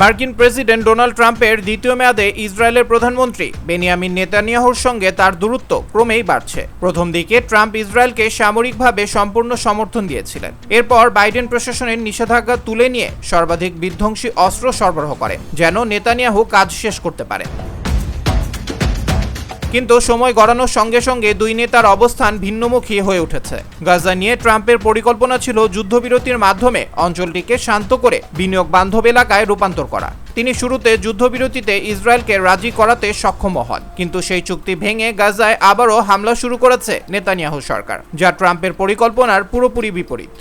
মার্কিন president Donald ট্রাম্পের দ্বিতীয় মেয়াদে ইসরায়েলের প্রধানমন্ত্রী বেনিয়ামিন নেতানিয়াহুর সঙ্গে তার দূরত্ব ক্রমেই বাড়ছে। প্রথম দিকে ট্রাম্প ইসরায়েলকে সামরিকভাবে সম্পূর্ণ সমর্থন দিয়েছিলেন। এরপর বাইডেন প্রশাসনের নিষেধাজ্ঞা তুলে নিয়ে সর্বাধিক বিধ্বংসী অস্ত্র সরবরাহ করে, যেন নেতানিয়াহু কাজ শেষ করতে পারে। কিন্তু সময় গড়ানোর সঙ্গে সঙ্গে দুই নেতার অবস্থান ভিন্নমুখী হয়ে উঠেছে। গাজা নিয়ে ট্রাম্পের পরিকল্পনা ছিল যুদ্ধবিরতির মাধ্যমে অঞ্চলটিকে শান্ত করে বিনিয়োগ বান্ধব এলাকায় রূপান্তর করা। তিনি শুরুতে যুদ্ধবিরতিতে ইসরায়েলকে রাজি করাতে সক্ষম হন, কিন্তু সেই চুক্তি ভেঙে গাজায় আবারও হামলা শুরু করেছে নেতানিয়াহু সরকার, যা ট্রাম্পের পরিকল্পনার পুরোপুরি বিপরীত।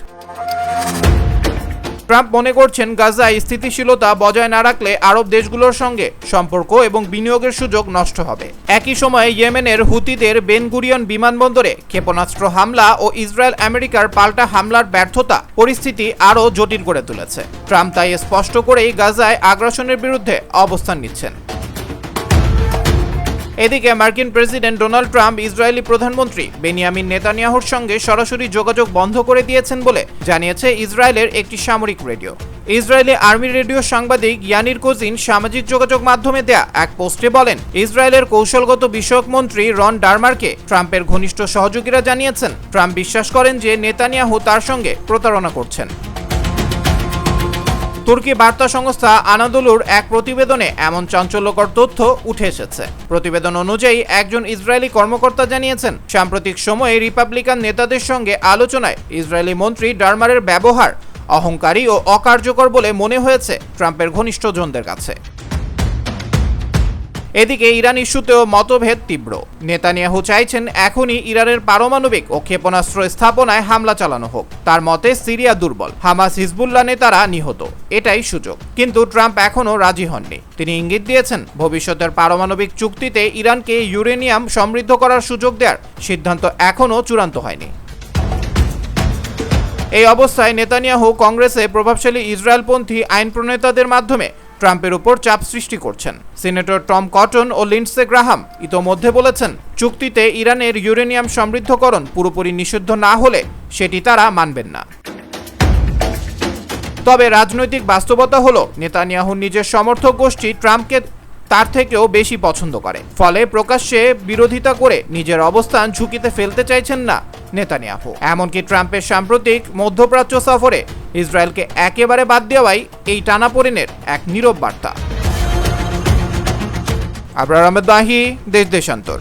ট্রাম্প মনে করছেন গাজায় স্থিতিশীলতা বজায় না রাখলে আরব দেশগুলোর সঙ্গে সম্পর্ক এবং বিনিয়োগের সুযোগ নষ্ট হবে। একই সময়ে ইয়েমেনের হুতিদের বেনগুরিয়ন বিমানবন্দরে ক্ষেপণাস্ত্র হামলা ও ইসরায়েল আমেরিকার পাল্টা হামলার ব্যর্থতা পরিস্থিতি আরও জটিল করে তুলেছে। ট্রাম্প তাই স্পষ্ট করেই গাজায় আগ্রাসনের বিরুদ্ধে অবস্থান নিচ্ছেন। এদিকে মার্কিন প্রেসিডেন্ট ডোনাল্ড ট্রাম্প ইসরায়েলি প্রধানমন্ত্রী বেনিয়ামিন নেতানিয়াহুর সঙ্গে সরাসরি যোগাযোগ বন্ধ করে দিয়েছেন বলে জানিয়েছে ইসরায়েলের একটি সামরিক রেডিও। ইসরায়েলি আর্মি রেডিও সাংবাদিক ইয়ানির কোজিন সামাজিক যোগাযোগ মাধ্যমে দেয়া এক পোস্টে বলেন, ইসরায়েলের কৌশলগত বিষয়ক মন্ত্রী রন ডারমারকে ট্রাম্পের ঘনিষ্ঠ সহযোগীরা জানিয়েছেন। ট্রাম্প বিশ্বাস করেন যে নেতানিয়াহু তার সঙ্গে প্রতারণা করছেন। তুর্কি বার্তা সংস্থা আনাদুলুর এক প্রতিবেদনে এমন চাঞ্চল্যকর তথ্য উঠে এসেছে। প্রতিবেদন অনুযায়ী, একজন ইসরায়েলি কর্মকর্তা জানিয়েছেন, সাম্প্রতিক সময়ে রিপাবলিকান নেতাদের সঙ্গে আলোচনায় ইসরায়েলি মন্ত্রী ডারমারের ব্যবহার অহংকারী ও অকার্যকর বলে মনে হয়েছে ট্রাম্পের ঘনিষ্ঠজনদের কাছে। এদিকে ইরান ইস্যুতেও মতভেদ তীব্র। নেতানিয়াহু চাইছেন এখনই ইরানের পারমাণবিক ও ক্ষেপণাস্ত্র স্থাপনায় হামলা চালানো হোক। তার মতে, সিরিয়া দুর্বল, হামাস হিজবুল্লাহ নেতারা নিহত। এটাই সুযোগ। কিন্তু ট্রাম্প এখনও রাজি হননি। তিনি ইঙ্গিত দিয়েছেন, ভবিষ্যতের পারমাণবিক চুক্তিতে ইরানকে ইউরেনিয়াম সমৃদ্ধ করার সুযোগ দেওয়ার সিদ্ধান্ত এখনও চূড়ান্ত হয়নি। এই অবস্থায় নেতানিয়াহু কংগ্রেসে প্রভাবশালী ইসরায়েলপন্থী আইন প্রণেতাদের মাধ্যমে ট্রাম্পের উপর চাপ সৃষ্টি করছেন। সিনেটর টম কটন ও লিন্ডসে গ্রাহাম ইতোমধ্যে বলেছেন, চুক্তিতে ইরানের ইউরেনিয়াম সমৃদ্ধকরণ পুরোপুরি নিষিদ্ধ না হলে সেটি তারা মানবেন না। তবে রাজনৈতিক বাস্তবতা হলো নেতানিয়াহুর নিজের সমর্থক গোষ্ঠী ট্রাম্পকে তার থেকেও বেশি পছন্দ করে। ফলে প্রকাশ্যে বিরোধিতা করে নিজের অবস্থান ঝুঁকিতে ফেলতে চাইছেন না নেতানিয়াহু। এমনকি ট্রাম্পের সাম্প্রতিক মধ্যপ্রাচ্য সফরে ইসরায়েলকে একেবারে বাদ দেওয়াই এই টানাপোড়েনের এক নীরব বার্তা। আবরার আহমেদ বাহি দেশ দেশান্তর।